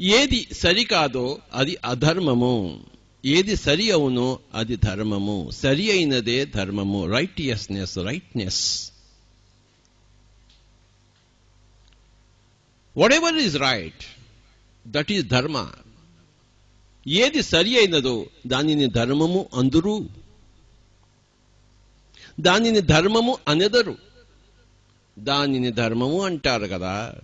ఏది సరికాదో అది అధర్మము. ఏది సరి అవునో అది ధర్మము. సరి అయినదే ధర్మము. Righteousness rightness whatever is right that is dharma ఏది సరి అయినదో దానిని ధర్మము అందురు. దానిని ధర్మము అనెదరు. దానిని ధర్మము అంటారు కదా.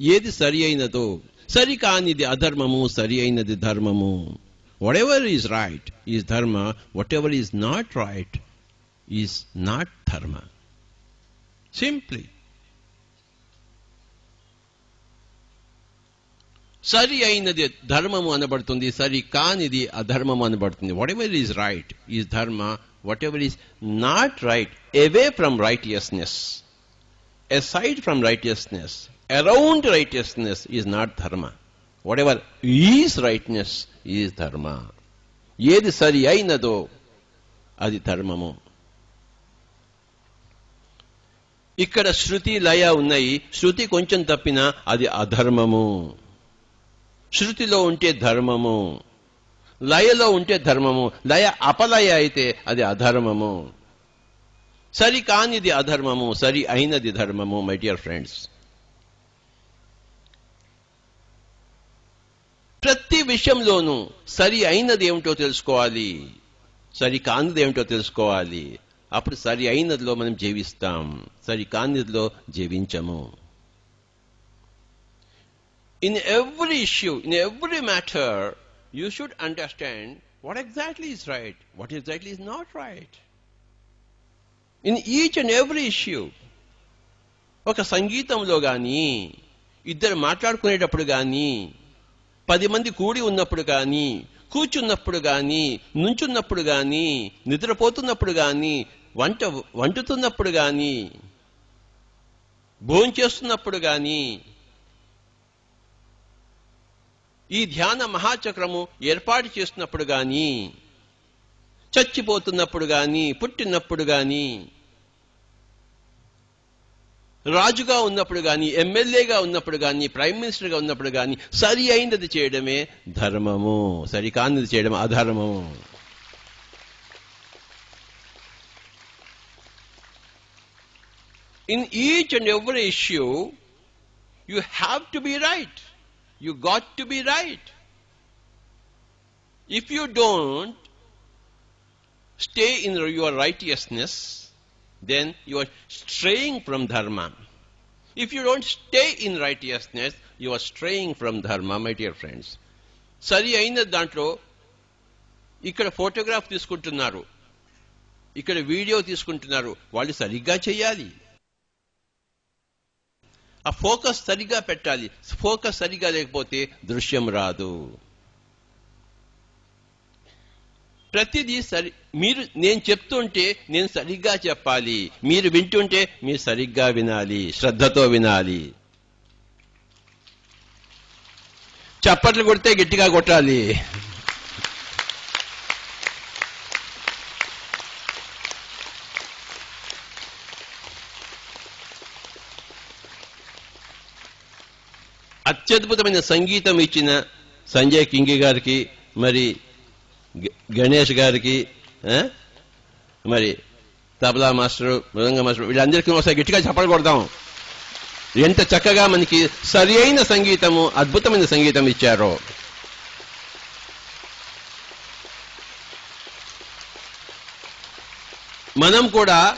ఏది సరి అయినదో సరి కానిది అధర్మము సరి అయినది ధర్మము. Whatever is right is dharma whatever is not right is not dharma simply సరి అయినది ధర్మము అనబడుతుంది సరి కానిది అధర్మము అనబడుతుంది. Whatever is right is dharma whatever is not right away from righteousness aside from righteousness, around righteousness is not dharma. Whatever is rightness is dharma. ఏది సరి అయినదో అది ధర్మము. ఇక్కడ శృతి లయ ఉన్నాయి. శృతి కొంచెం తప్పినా అది అధర్మము. శృతిలో ఉంటే ధర్మము. లయలో ఉంటే ధర్మము. లయ అపలయ అయితే అది అధర్మము. సరి కానిది అధర్మము. సరి అయినది ధర్మము మై డియర్ ఫ్రెండ్స్ ప్రతి విషయంలోనూ సరి అయినది ఏమిటో తెలుసుకోవాలి. సరి కానిది ఏమిటో తెలుసుకోవాలి. అప్పుడు సరి అయినదిలో మనం జీవిస్తాం. సరి కానిదిలో జీవించము. In every issue in every matter you should understand what exactly is right what exactly is not right in each and every issue ఒక సంగీతంలో కానీ ఇద్దరు మాట్లాడుకునేటప్పుడు కానీ పది మంది కూడి ఉన్నప్పుడు కానీ కూర్చున్నప్పుడు కానీ నుంచున్నప్పుడు కానీ నిద్రపోతున్నప్పుడు కానీ వంట వంటుతున్నప్పుడు కానీ భోంచేస్తున్నప్పుడు కానీ ఈ ధ్యాన మహాచక్రము ఏర్పాటు చేస్తున్నప్పుడు కానీ చచ్చిపోతున్నప్పుడు కానీ పుట్టినప్పుడు కానీ రాజుగా ఉన్నప్పుడు కానీ ఎమ్మెల్యేగా ఉన్నప్పుడు కానీ ప్రైమ్ మినిస్టర్గా ఉన్నప్పుడు కానీ సరి అయినది చేయడమే ధర్మము. సరి కానిది చేయడం అధర్మము. In each and every issue you have to be right you got to be right if you don't stay in your righteousness, then you are straying from dharma. If you don't stay in righteousness, you are straying from dharma, my dear friends. సరి అయిన దాంట్లో ఇక్కడ photograph తీసుకుంటున్నారు ఇక్కడ video తీసుకుంటున్నారు వాళ్ళు సరిగ్గా చేయాలి ఆ ఫోకస్ సరిగా పెట్టాలి ఫోకస్ సరిగా లేకపోతే దృశ్యం రాదు ప్రతిదీ సరి మీరు నేను చెప్తుంటే నేను సరిగ్గా చెప్పాలి. మీరు వింటుంటే మీరు సరిగ్గా వినాలి. శ్రద్ధతో వినాలి. చప్పట్లు కొడితే గట్టిగా కొట్టాలి. అత్యద్భుతమైన సంగీతం ఇచ్చిన సంజయ్ కింగి గారికి మరి గణేష్ గారికి ఆ? మరి తబలా మాస్టర్ మృదంగ మాస్టర్ వీళ్ళందరికీ ఒకసారి గట్టిగా చప్పలు కొడతాం ఎంత చక్కగా మనకి సరి అయిన సంగీతము అద్భుతమైన సంగీతం ఇచ్చారో. మనం కూడా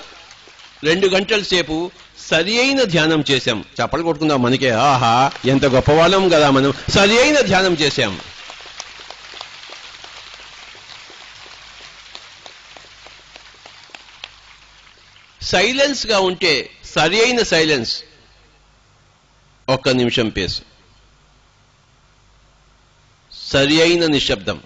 రెండు గంటల సేపు సరి అయిన ధ్యానం చేశాం. చప్పలు కొట్టుకుందాం మనకే. ఆహా ఎంత గొప్పవాళ్ళం కదా మనం. సరి అయిన ధ్యానం చేశాం. సైలెన్స్గా ఉంటే సరి అయిన సైలెన్స్ ఒక్క నిమిషం పేసు. సరి అయిన నిశ్శబ్దం.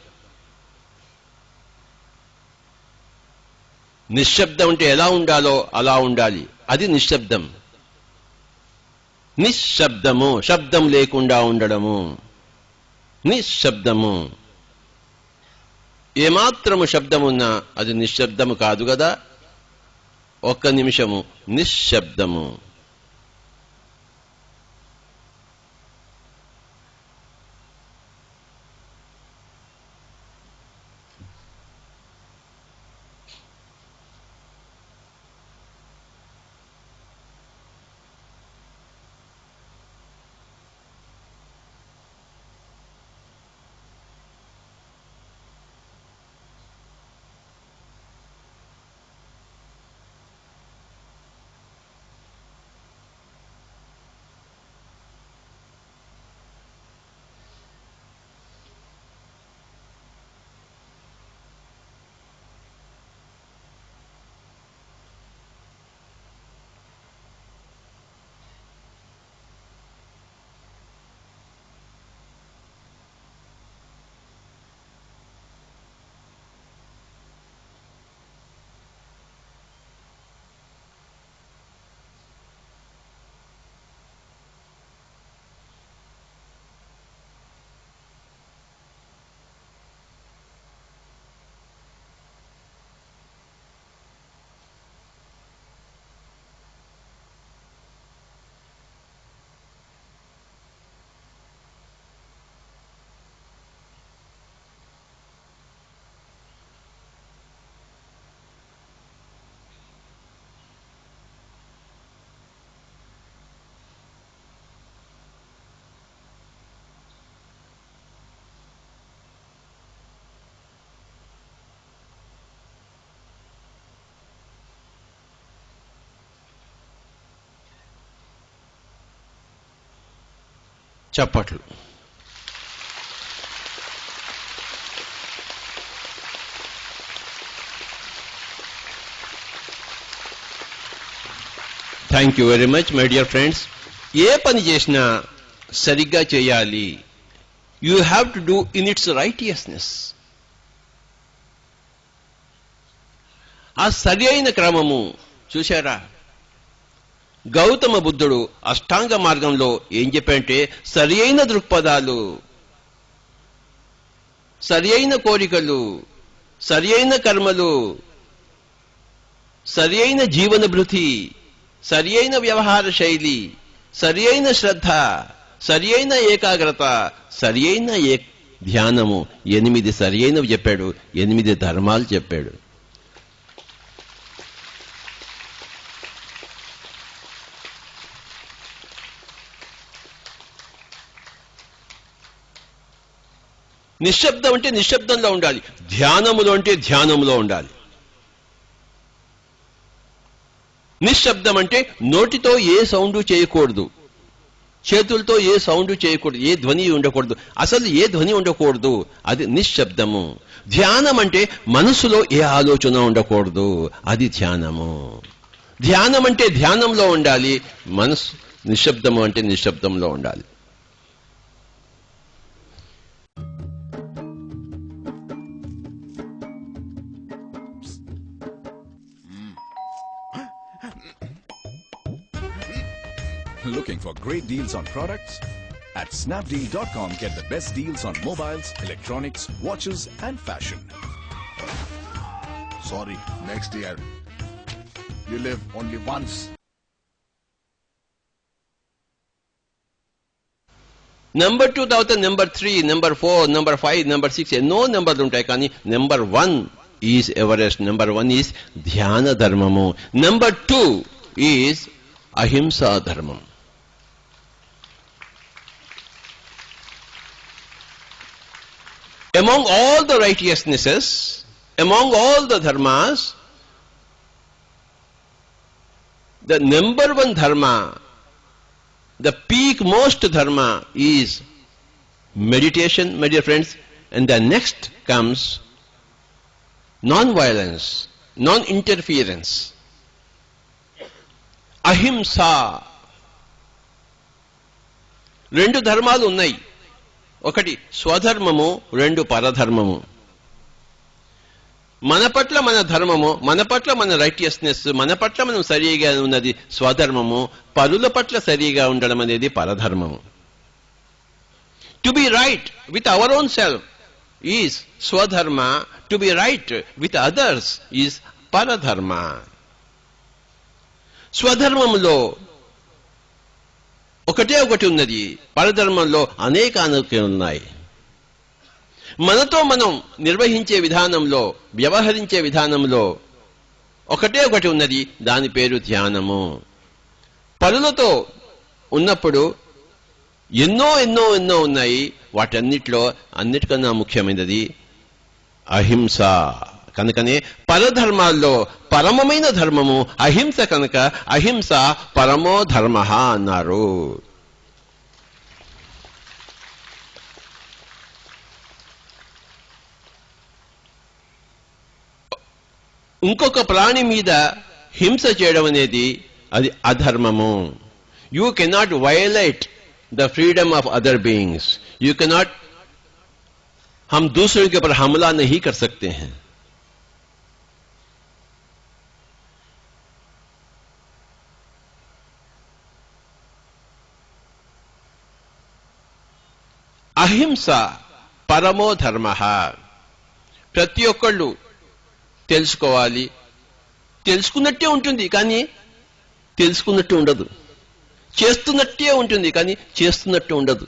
నిశ్శబ్దం అంటే ఎలా ఉండాలో అలా ఉండాలి. అది నిశ్శబ్దం. నిశ్శబ్దము శబ్దం లేకుండా ఉండడము. నిశ్శబ్దము. ఏమాత్రము శబ్దమున్నా అది నిశ్శబ్దము కాదు కదా. ఒక్క నిమిషము నిశ్శబ్దము. చప్పట్లు. Thank you very much my dear friends ఏ పని చేసినా సరిగ్గా చేయాలి. You have to do in its righteousness ఆ సరి అయిన క్రమము చూశారా? గౌతమ బుద్ధుడు అష్టాంగ మార్గంలో ఏం చెప్పంటే సరి అయిన దృక్పథాలు సరి అయిన కోరికలు సరి అయిన కర్మలు సరి అయిన జీవన భృతి సరి అయిన వ్యవహార శైలి సరి అయిన శ్రద్ధ సరి అయిన ఏకాగ్రత సరి అయిన ఏ ధ్యానము. ఎనిమిది సరి అయినవి చెప్పాడు ఎనిమిది ధర్మాలు చెప్పాడు. నిశ్శబ్దం అంటే నిశ్శబ్దంలో ఉండాలి. ధ్యానములో అంటే ధ్యానములో ఉండాలి. నిశ్శబ్దం అంటే నోటితో ఏ సౌండు చేయకూడదు. చేతులతో ఏ సౌండ్ చేయకూడదు. ఏ ధ్వని ఉండకూడదు. అసలు ఏ ధ్వని ఉండకూడదు. అది నిశ్శబ్దము. ధ్యానం అంటే మనసులో ఏ ఆలోచన ఉండకూడదు. అది ధ్యానము. ధ్యానం అంటే ధ్యానంలో ఉండాలి. మనసు నిశ్శబ్దము అంటే నిశ్శబ్దంలో ఉండాలి. Looking for great deals on products? At snapdeal.com, get the best deals on mobiles, electronics, watches, and fashion. Sorry, next year. You live only once. Number number three, number four, number five, number six. Eh, no number don't take any. Number one is Everest. Number one is Dhyana Dharmamu. Number two is Ahimsa Dharma. Among all the righteousnesses, among all the dharmas, the number one dharma, the peak most dharma is meditation, my dear friends, and the next comes non-violence, non-interference, అహింస రెండు ధర్మాలు ఉన్నాయి. ఒకటి స్వధర్మము రెండు పరధర్మము. మన పట్ల మన ధర్మము మన పట్ల మన రైటియస్నెస్ మన పట్ల మనం సరిగా ఉన్నది స్వధర్మము పరుల పట్ల సరిగా ఉండడం అనేది పరధర్మము. To be right with our own self is స్వధర్మ to be right with others is పరధర్మ స్వధర్మములో ఒకటే ఒకటి ఉన్నది. పరధర్మంలో అనేక ఉన్నాయి. మనతో మనం నిర్వహించే విధానంలో వ్యవహరించే విధానంలో ఒకటే ఒకటి ఉన్నది. దాని పేరు ధ్యానము. పనులతో ఉన్నప్పుడు ఎన్నో ఎన్నో ఎన్నో ఉన్నాయి. వాటన్నిటిలో అన్నిటికన్నా ముఖ్యమైనది అహింస. కనుకనే పరధర్మాల్లో పరమమైన ధర్మము అహింస కనుక అహింస పరమో ధర్మ అన్నారు. ఇంకొక ప్రాణి మీద హింస చేయడం అనేది అది అధర్మము. You cannot violate the freedom of other beings you cannot हम दूसरों के ऊपर हमला नहीं कर सकते हैं అహింస పరమో ధర్మ ప్రతి ఒక్కళ్ళు తెలుసుకోవాలి తెలుసుకున్నట్టే ఉంటుంది కానీ తెలుసుకున్నట్టు ఉండదు చేస్తున్నట్టే ఉంటుంది కానీ చేస్తున్నట్టు ఉండదు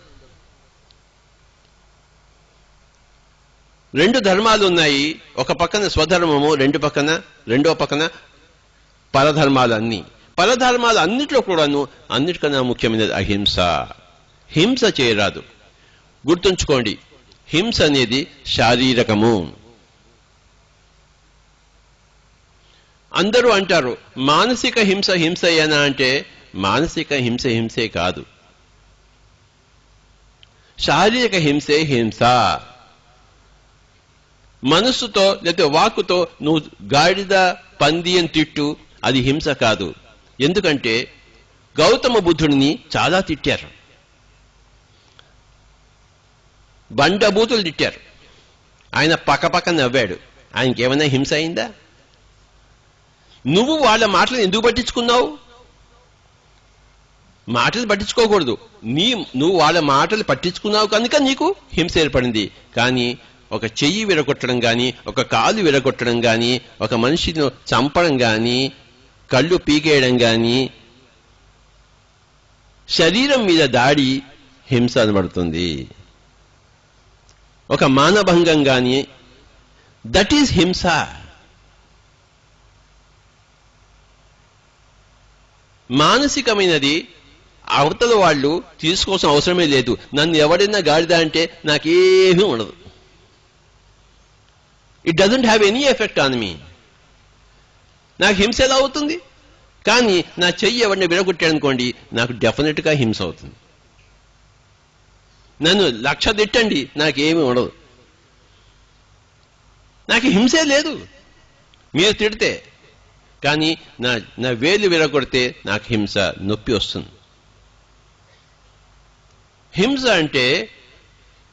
రెండు ధర్మాలు ఉన్నాయి. ఒక పక్కన స్వధర్మము రెండు పక్కన రెండో పక్కన పరధర్మాలు అన్నీ పరధర్మాలు అన్నిట్లో కూడాను అన్నిటికన్నా ముఖ్యమైనది అహింస. హింస చేయరాదు. గుర్తుంచుకోండి హింస అనేది శారీరకము. అందరూ అంటారు మానసిక హింస హింస ఏనా అంటే మానసిక హింస హింసే కాదు. శారీరక హింసే హింస. మనస్సుతో లేకపోతే వాక్కుతో నువ్వు గాడిద పంది అని తిట్టు అది హింస కాదు. ఎందుకంటే గౌతమ బుద్ధుడిని చాలా తిట్టారు. బండబూతులు తిట్టారు. ఆయన పక్కపక్క నవ్వాడు. ఆయనకి ఏమైనా హింస అయిందా? నువ్వు వాళ్ళ మాటలు ఎందుకు పట్టించుకున్నావు? మాటలు పట్టించుకోకూడదు. నీ నువ్వు వాళ్ళ మాటలు పట్టించుకున్నావు కనుక నీకు హింస ఏర్పడింది. కానీ ఒక చెయ్యి విరగొట్టడం కానీ ఒక కాలు విరగొట్టడం కానీ ఒక మనిషిని చంపడం కానీ కళ్ళు పీకేయడం కానీ శరీరం మీద దాడి హింస అనబడుతుంది. ఒక మానభంగం కానీ దట్ ఈజ్ హింస. మానసికమైనది అవతల వాళ్ళు తీసుకోవాల్సిన అవసరమే లేదు. నన్ను ఎవడైనా గాడిదా అంటే నాకేమీ ఉండదు. It doesn't have any effect on me నాకు హింస ఎలా అవుతుంది? కానీ నా చెయ్యి ఎవరిని విరగొట్టాడనుకోండి నాకు డెఫినెట్గా హింస అవుతుంది. నన్ను లక్ష తిట్టండి నాకేమీ ఉండదు. నాకు హింసే లేదు. మీరు తిడితే కానీ నా నా వేలు విరగొడితే నాకు హింస నొప్పి వస్తుంది. హింస అంటే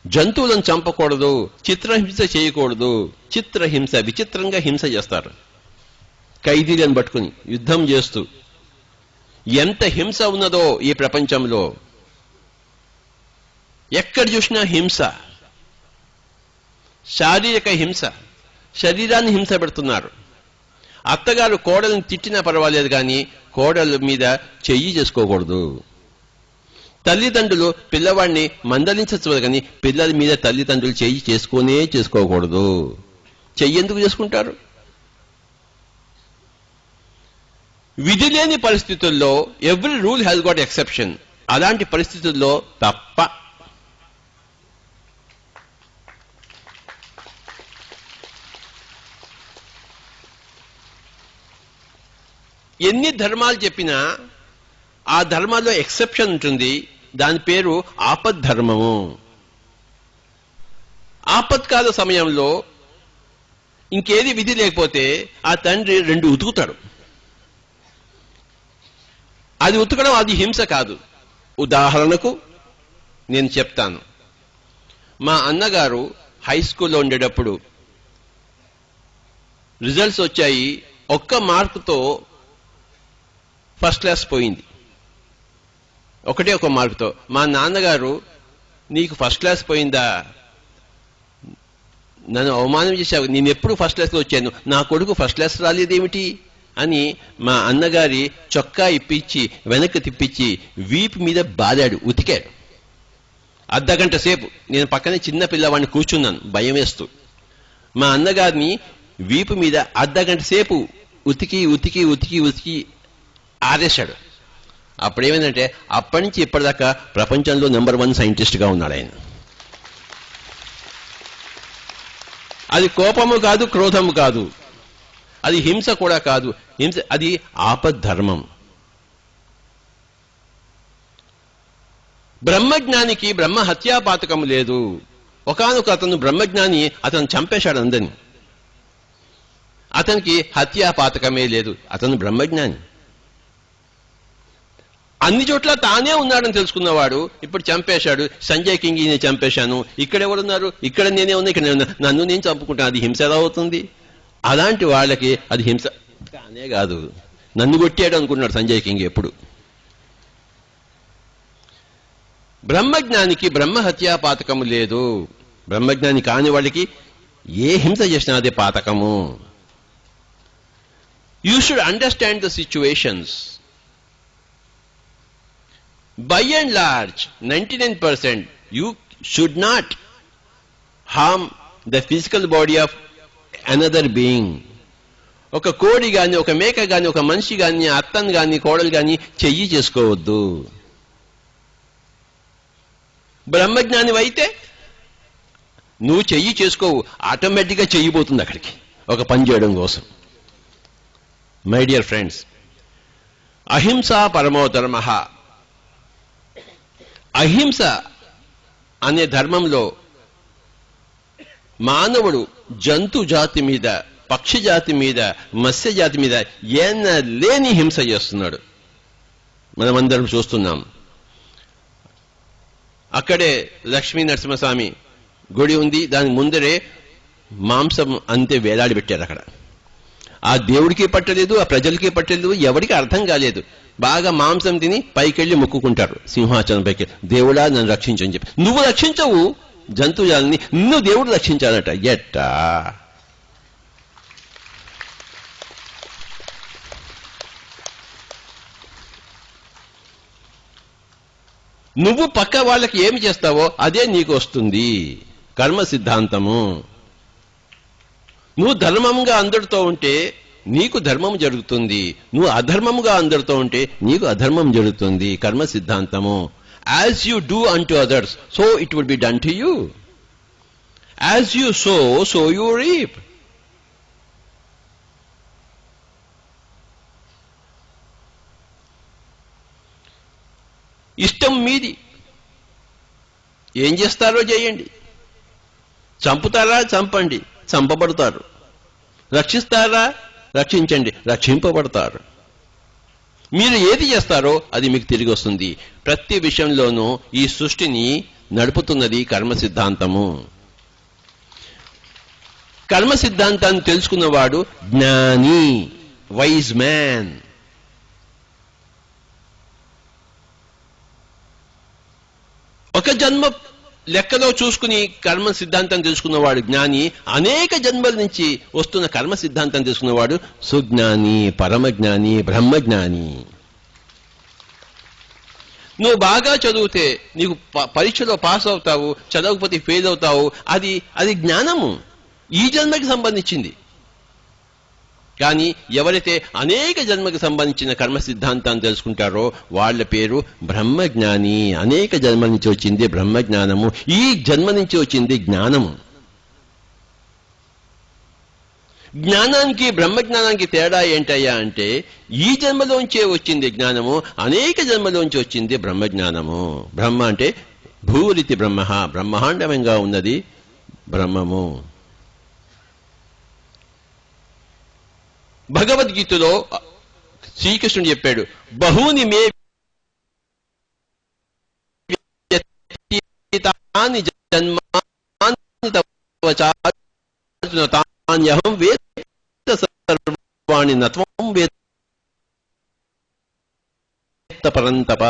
జంతువులను చంపకూడదు చిత్రహింస చేయకూడదు. చిత్రహింస విచిత్రంగా హింస చేస్తారు. ఖైదీలను పట్టుకుని యుద్ధం చేస్తూ ఎంత హింస ఉన్నదో ఈ ప్రపంచంలో. ఎక్కడ చూసినా హింస. శారీరక హింస. శరీరాన్ని హింస పెడుతున్నారు. అత్తగారు కోడల్ని తిట్టినా పర్వాలేదు కానీ కోడల మీద చెయ్యి చేసుకోకూడదు. తల్లిదండ్రులు పిల్లవాడిని మందలించవచ్చు కానీ పిల్లల మీద తల్లిదండ్రులు చెయ్యి చేసుకోనే చేసుకోకూడదు. చెయ్యి ఎందుకు చేసుకుంటారు? విధి లేని పరిస్థితుల్లో every rule has got exception అలాంటి పరిస్థితుల్లో తప్ప. ఎన్ని ధర్మాలు చెప్పినా ఆ ధర్మాల్లో ఎక్సెప్షన్ ఉంటుంది. దాని పేరు ఆపద్ధర్మము. ఆపత్కాల సమయంలో ఇంకేది విధి లేకపోతే ఆ తండ్రి రెండు ఉతుకుతాడు. అది ఉతకడం అది హింస కాదు. ఉదాహరణకు నేను చెప్తాను. మా అన్నగారు హై స్కూల్లో ఉండేటప్పుడు రిజల్ట్స్ వచ్చాయి ఒక్క మార్కుతో ఫస్ట్ క్లాస్ పోయింది. ఒకటే ఒక మార్కుతో. మా నాన్నగారు నీకు ఫస్ట్ క్లాస్ పోయిందా? నన్ను అవమానం చేశావు. నేను ఎప్పుడు ఫస్ట్ క్లాస్లో వచ్చాను. నా కొడుకు ఫస్ట్ క్లాస్ రాలేదేమిటి? అని మా అన్నగారి చొక్కా ఇప్పించి వెనక్కి తిప్పించి వీపు మీద బాదాడు ఉతికాడు. అర్ధగంట సేపు నేను పక్కనే చిన్న పిల్లవాడిని కూర్చున్నాను భయం వేస్తూ. మా అన్నగారిని వీపు మీద అర్ధగంట సేపు ఉతికి ఉతికి ఉతికి ఉతికి ఆదేశాడు అప్పుడేమైందంటే అప్పటి నుంచి ఇప్పటిదాకా ప్రపంచంలో నెంబర్ వన్ సైంటిస్ట్గా ఉన్నాడు ఆయన. అది కోపము కాదు క్రోధము కాదు. అది హింస కూడా కాదు. హింస అది ఆపద్ధర్మం. బ్రహ్మజ్ఞానికి బ్రహ్మ హత్యాపాతకం లేదు. ఒకనొక అతను బ్రహ్మజ్ఞాని అతను చంపేశాడు అందని అతనికి హత్యాపాతకమే లేదు. అతను బ్రహ్మజ్ఞాని. అన్ని చోట్ల తానే ఉన్నాడని తెలుసుకున్నవాడు ఇప్పుడు చంపేశాడు. సంజయ్ కింగ్ నేను చంపేశాను. ఇక్కడ ఎవరున్నారు? ఇక్కడ నేనే ఉన్నా ఇక్కడ నేను నన్ను నేను చంపుకుంటాను. అది హింస ఎలా అవుతుంది? అలాంటి వాళ్ళకి అది హింస కానే కాదు. నన్ను కొట్టాడు అనుకున్నాడు సంజయ్ కింగ్ ఎప్పుడు. బ్రహ్మజ్ఞానికి బ్రహ్మ హత్యా పాతకము లేదు. బ్రహ్మజ్ఞాని కాని వాళ్ళకి ఏ హింస చేసినా అదే పాతకము. You should understand the situations by and large, 99%, you should not harm the physical body of another being. ఒక కోడి గాని ఒక మేక గాని ఒక మనిషి గాని అత్తను గాని కోడలు గాని చెయ్యి చేసుకోవద్దు. బ్రహ్మజ్ఞాని అయితే నువ్వు చెయ్యి చేసుకోవు ఆటోమేటిక్గా చెయ్యిపోతుంది అక్కడికి. ఒక పని చేయడం కోసం. మై డియర్ ఫ్రెండ్స్ అహింస పరమోధర్మ అహింస అనే ధర్మంలో మానవుడు జంతు జాతి మీద పక్షి జాతి మీద మత్స్య జాతి మీద ఏన లేని హింస చేస్తున్నాడు. మనమందరం చూస్తున్నాం. అక్కడే లక్ష్మీ నరసింహస్వామి గుడి ఉంది. దాని ముందరే మాంసం అంతే వేలాడి పెట్టారు అక్కడ. ఆ దేవుడికి పట్టలేదు ఆ ప్రజలకి పట్టలేదు ఎవరికి అర్థం కాలేదు. బాగా మాంసం తిని పైకెళ్ళి మొక్కుకుంటాడు సింహాచలం పైకి దేవుడా నన్ను రక్షించని చెప్పి. నువ్వు రక్షించవు జంతువులని నిన్ను దేవుడు రక్షించాలట. ఎట్ట? నువ్వు పక్క వాళ్ళకి ఏమి చేస్తావో అదే నీకు వస్తుంది. కర్మ సిద్ధాంతము నువ్వు ధర్మంగా అందరితో ఉంటే నీకు ధర్మం జరుగుతుంది. నువ్వు అధర్మముగా అందరితో ఉంటే నీకు అధర్మం జరుగుతుంది. కర్మ సిద్ధాంతము. As you do unto others so it would be done to you as you sow so you reap ఇష్టం మీది. ఏం చేస్తారో చేయండి. చంపుతారా? చంపండి. చంపబడతారు. రక్షిస్తారా? రక్షించండి రక్షింపబడతారు. మీరు ఏది చేస్తారో అది మీకు తిరిగి వస్తుంది. ప్రతి విషయంలోనూ ఈ సృష్టిని నడుపుతున్నది కర్మ సిద్ధాంతము. కర్మ సిద్ధాంతాన్ని తెలుసుకున్నవాడు జ్ఞాని వైజ్ మ్యాన్. ఒక జన్మ లెక్కలో చూసుకుని కర్మ సిద్ధాంతం తెలుసుకున్నవాడు జ్ఞాని అనేక జన్మల నుంచి వస్తున్న కర్మ సిద్ధాంతం తెలుసుకున్నవాడు సుజ్ఞాని పరమజ్ఞాని బ్రహ్మజ్ఞాని. నువ్వు బాగా చదివితే నీకు పరీక్షలో పాస్ అవుతావు చదవకపోతే ఫెయిల్ అవుతావు అది అది జ్ఞానము. ఈ జన్మకి సంబంధించింది. కానీ ఎవరైతే అనేక జన్మకు సంబంధించిన కర్మ సిద్ధాంతాన్ని తెలుసుకుంటారో వాళ్ళ పేరు బ్రహ్మజ్ఞాని. అనేక జన్మ నుంచి వచ్చింది బ్రహ్మజ్ఞానము. ఈ జన్మ నుంచి వచ్చింది జ్ఞానము. జ్ఞానానికి బ్రహ్మజ్ఞానానికి తేడా ఏంటయ్యా అంటే ఈ జన్మలోంచే వచ్చింది జ్ఞానము అనేక జన్మలోంచి వచ్చింది బ్రహ్మజ్ఞానము. బ్రహ్మ అంటే భూరితి బ్రహ్మ బ్రహ్మాండమంగా ఉన్నది బ్రహ్మము. భగవద్గీతలో శ్రీకృష్ణుడు చెప్పాడు బహూని మే జన్మాని తాన్యహం వేద సర్వాణి నత్వం వేద పరంతప.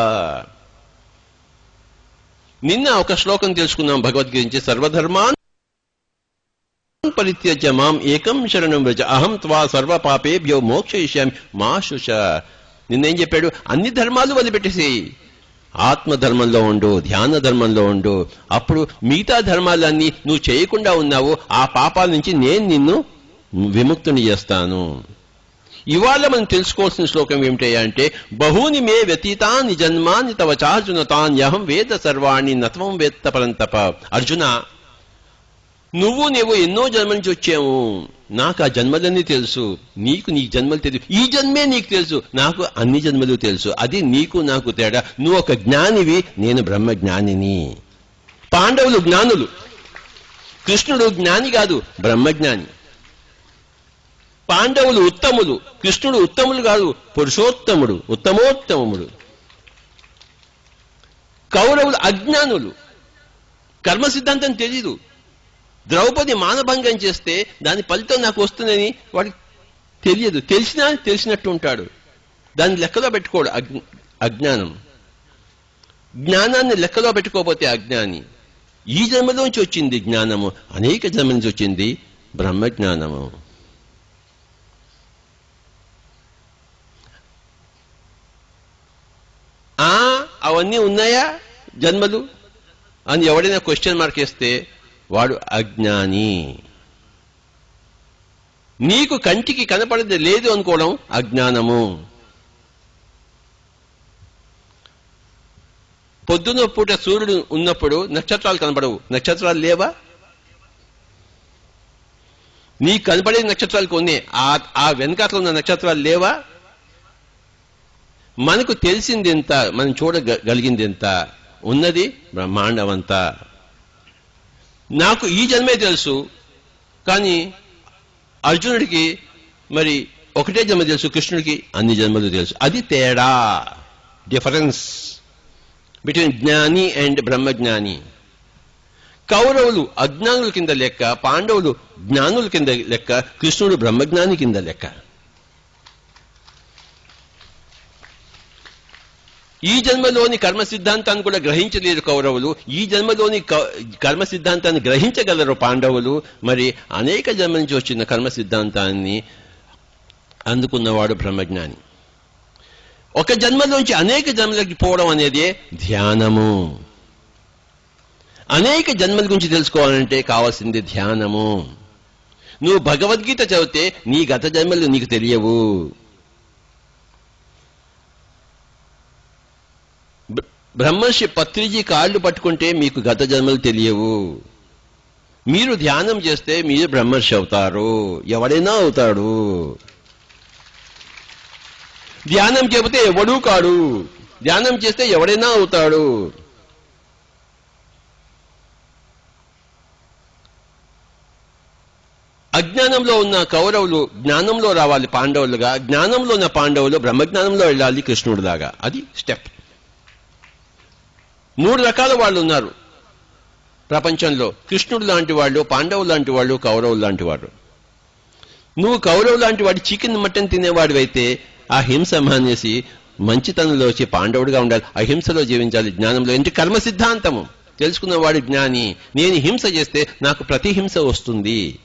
నిన్న ఒక శ్లోకం తెలుసుకున్నాం భగవద్గీత సర్వధర్మాన్ పరిత్యజ మాం ఏకం శరణం వ్రజ అహం త్వా సర్వ పాపేభ్యో మోక్షయిష్యామి మా శుష నిన్నేం చెప్పాడు? అన్ని ధర్మాలు వదిలిపెట్టేసి ఆత్మధర్మంలో ఉండు ధ్యాన ధర్మంలో ఉండు. అప్పుడు మిగతా ధర్మాలన్నీ నువ్వు చేయకుండా ఉన్నావు. ఆ పాపాల నుంచి నేను నిన్ను విముక్తుని చేస్తాను. ఇవాళ మనం తెలుసుకోవాల్సిన శ్లోకం ఏమిటంటే అంటే బహూని మే వ్యతీతాన్ని జన్మాని తవ చార్జున తాన్యహం వేద సర్వాణి నత్వం వేత్త పరంతప। అర్జున నువ్వు నీవు ఎన్నో జన్మల నుంచి వచ్చావు. నాకు ఆ జన్మలన్నీ తెలుసు. నీకు నీ జన్మలు తెలియదు ఈ జన్మే నీకు తెలుసు. నాకు అన్ని జన్మలు తెలుసు. అది నీకు నాకు తేడా. నువ్వు ఒక జ్ఞానివి నేను బ్రహ్మ జ్ఞానిని. పాండవులు జ్ఞానులు. కృష్ణుడు జ్ఞాని కాదు బ్రహ్మజ్ఞాని పాండవులు ఉత్తములు. కృష్ణుడు ఉత్తములు కాదు పురుషోత్తముడు ఉత్తమోత్తముడు. కౌరవులు అజ్ఞానులు. కర్మ సిద్ధాంతం తెలీదు. ద్రౌపది మానభంగం చేస్తే దాని ఫలితం నాకు వస్తుందని వాడికి తెలియదు. తెలిసినా తెలిసినట్టు ఉంటాడు. దాన్ని లెక్కలో పెట్టుకోడు అజ్ఞ అజ్ఞానం. జ్ఞానాన్ని లెక్కలో పెట్టుకోపోతే అజ్ఞాని. ఈ జన్మలోంచి వచ్చింది జ్ఞానము. అనేక జన్మ నుంచి వచ్చింది బ్రహ్మజ్ఞానము. ఆ అవన్నీ ఉన్నాయా జన్మలు? అని ఎవడైనా క్వశ్చన్ మార్క్ వేస్తే వాడు అజ్ఞాని. నీకు కంటికి కనపడేది లేదు అనుకోవడం అజ్ఞానము. పొద్దున పూట సూర్యుడు ఉన్నప్పుడు నక్షత్రాలు కనపడవు. నక్షత్రాలు లేవా? నీకు కనపడే నక్షత్రాలు కొన్ని. ఆ ఆ వెనకాతలో ఉన్న నక్షత్రాలు లేవా? మనకు తెలిసింది ఎంత మనం చూడగలిగింది ఎంత? ఉన్నది బ్రహ్మాండమంతా. నాకు ఈ జన్మే తెలుసు కానీ అర్జునుడికి మరి ఒకటే జన్మ తెలుసు కృష్ణుడికి అన్ని జన్మలు తెలుసు. అది తేడా డిఫరెన్స్ బిట్వీన్ జ్ఞాని అండ్ బ్రహ్మజ్ఞాని. కౌరవులు అజ్ఞానుల కింద లెక్క పాండవులు జ్ఞానుల కింద లెక్క కృష్ణుడు బ్రహ్మజ్ఞాని కింద లెక్క. ఈ జన్మలోని కర్మ సిద్ధాంతాన్ని కూడా గ్రహించలేరు కౌరవులు. ఈ జన్మలోని క- కర్మ సిద్ధాంతాన్ని గ్రహించగలరు పాండవులు. మరి అనేక జన్మ నుంచి వచ్చిన కర్మ సిద్ధాంతాన్ని అందుకున్నవాడు బ్రహ్మజ్ఞాని. ఒక జన్మలోంచి అనేక జన్మలకి పోవడం అనేది ధ్యానము. అనేక జన్మల గురించి తెలుసుకోవాలంటే కావాల్సింది ధ్యానము. నువ్వు భగవద్గీత చదివితే నీ గత జన్మలు నీకు తెలియవు. బ్రహ్మర్షి పత్రిజీ కాళ్ళు పట్టుకుంటే మీకు గత జన్మలు తెలియవు. మీరు ధ్యానం చేస్తే మీరు బ్రహ్మర్షి అవుతారు. ఎవడైనా అవుతాడు. ధ్యానం చెబితే ఎవడూ కాడు. ధ్యానం చేస్తే ఎవడైనా అవుతాడు. అజ్ఞానంలో ఉన్న కౌరవులు జ్ఞానంలో రావాలి పాండవులుగా జ్ఞానంలో ఉన్న పాండవులు బ్రహ్మజ్ఞానంలో వెళ్ళాలి కృష్ణుడిలాగా. అది స్టెప్. మూడు రకాల వాళ్ళు ఉన్నారు. ప్రపంచంలో కృష్ణుడు లాంటి వాళ్ళు పాండవులు లాంటి వాళ్ళు కౌరవులు లాంటి వాడు నువ్వు కౌరవు లాంటి వాడు చికెన్ మటన్ తినేవాడివైతే ఆ హింస మానేసి మంచితనంలో వచ్చి పాండవుడిగా ఉండాలి అహింసలో జీవించాలి జ్ఞానంలో. ఏంటి కర్మ సిద్ధాంతము? తెలుసుకున్నవాడు జ్ఞాని. నేను హింస చేస్తే నాకు ప్రతిహింస వస్తుంది.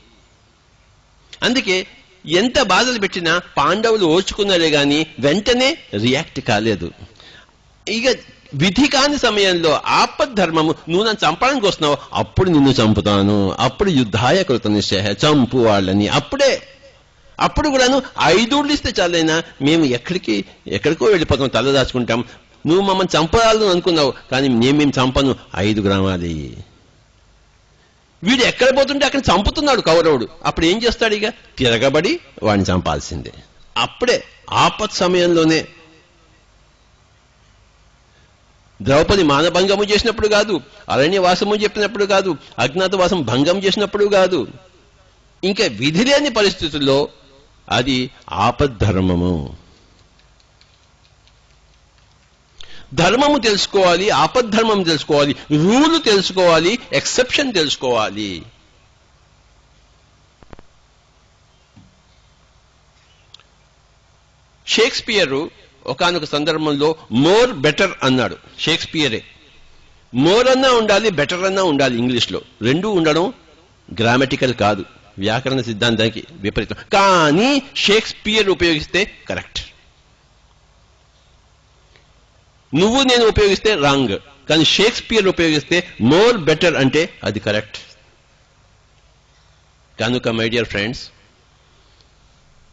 అందుకే ఎంత బాధలు పెట్టినా పాండవులు ఓర్చుకున్నారే గాని వెంటనే రియాక్ట్ కాలేదు. ఇక విధి కాని సమయంలో ఆపద్ధర్మము. నువ్వు నన్ను చంపడానికి వస్తున్నావు. అప్పుడు నిన్ను చంపుతాను. అప్పుడు యుద్ధాయ కృత నిశ్చయ. చంపు వాళ్ళని. అప్పుడే. అప్పుడు కూడాను ఐదుళ్ళు ఇస్తే చాలైనా మేము ఎక్కడికి ఎక్కడికో వెళ్ళిపోతాం తల దాచుకుంటాం. నువ్వు మమ్మల్ని చంపాలని అనుకున్నావు కానీ నేను మేము చంపను. ఐదు గ్రామాలు. వీడు ఎక్కడ పోతుంటే అక్కడ చంపుతున్నాడు కౌరవుడు. అప్పుడు ఏం చేస్తాడు ఇక? తిరగబడి వాడిని చంపాల్సిందే. అప్పుడే ఆపత్ సమయంలోనే ద్రౌపది మానభంగము చేసినప్పుడు కాదు అరణ్యవాసము చెప్పినప్పుడు కాదు అజ్ఞాతవాసం భంగం చేసినప్పుడు కాదు. ఇంకా విధి లేని పరిస్థితుల్లో అది ఆపద్ధర్మము. ధర్మము తెలుసుకోవాలి ఆపద్ధర్మం తెలుసుకోవాలి రూలు తెలుసుకోవాలి ఎక్సెప్షన్ తెలుసుకోవాలి. షేక్స్పియరు ఒకానొక సందర్భంలో మోర్ బెటర్ అన్నాడు షేక్స్పియరే. మోర్ అన్నా ఉండాలి బెటర్ అన్నా ఉండాలి ఇంగ్లీష్లో. రెండూ ఉండడం గ్రామటికల్ కాదు. వ్యాకరణ సిద్ధాంతానికి విపరీతం. కానీ షేక్స్పియర్ ఉపయోగిస్తే కరెక్ట్. నువ్వు నేను ఉపయోగిస్తే రాంగ్. కానీ షేక్స్పియర్ ఉపయోగిస్తే మోర్ బెటర్ అంటే అది కరెక్ట్. కనుక మై డియర్ ఫ్రెండ్స్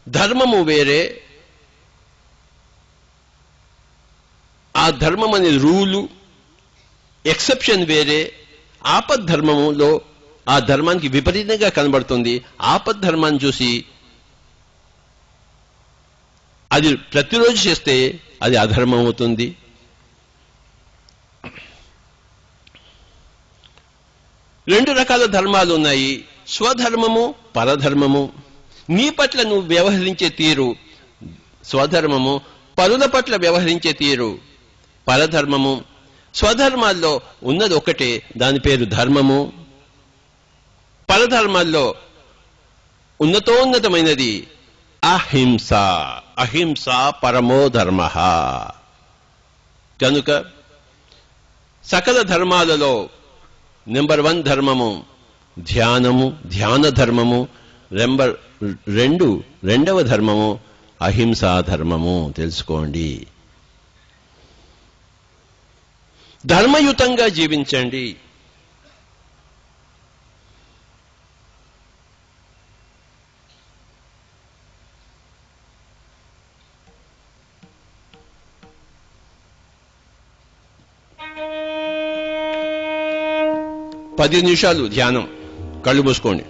ధర్మము వేరే ఆ ధర్మం అనే రూలు ఎక్సెప్షన్ వేరే ఆపద్ధర్మములో ఆ ధర్మానికి విపరీతంగా కనబడుతుంది. ఆపద్ధర్మాన్ని చూసి అది ప్రతిరోజు చేస్తే అది అధర్మం అవుతుంది. రెండు రకాల ధర్మాలు ఉన్నాయి. స్వధర్మము పరధర్మము. నీ పట్ల నువ్వు వ్యవహరించే తీరు స్వధర్మము పరుల పట్ల వ్యవహరించే తీరు పరధర్మము. స్వధర్మాల్లో ఉన్నది ఒకటే దాని పేరు ధర్మము. పరధర్మాల్లో ఉన్నతోన్నతమైనది అహింస. అహింస పరమో ధర్మ. కనుక సకల ధర్మాలలో నెంబర్ వన్ ధర్మము ధ్యానము ధ్యాన ధర్మము నెంబర్ రెండు రెండవ ధర్మము అహింసా ధర్మము. తెలుసుకోండి. ధర్మయుతంగా జీవించండి. పది నిమిషాలు ధ్యానం. కళ్ళు మూసుకోండి.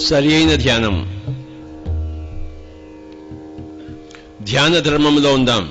సరి అయిన ధ్యానం. ధ్యాన ధర్మంలో ఉందాం.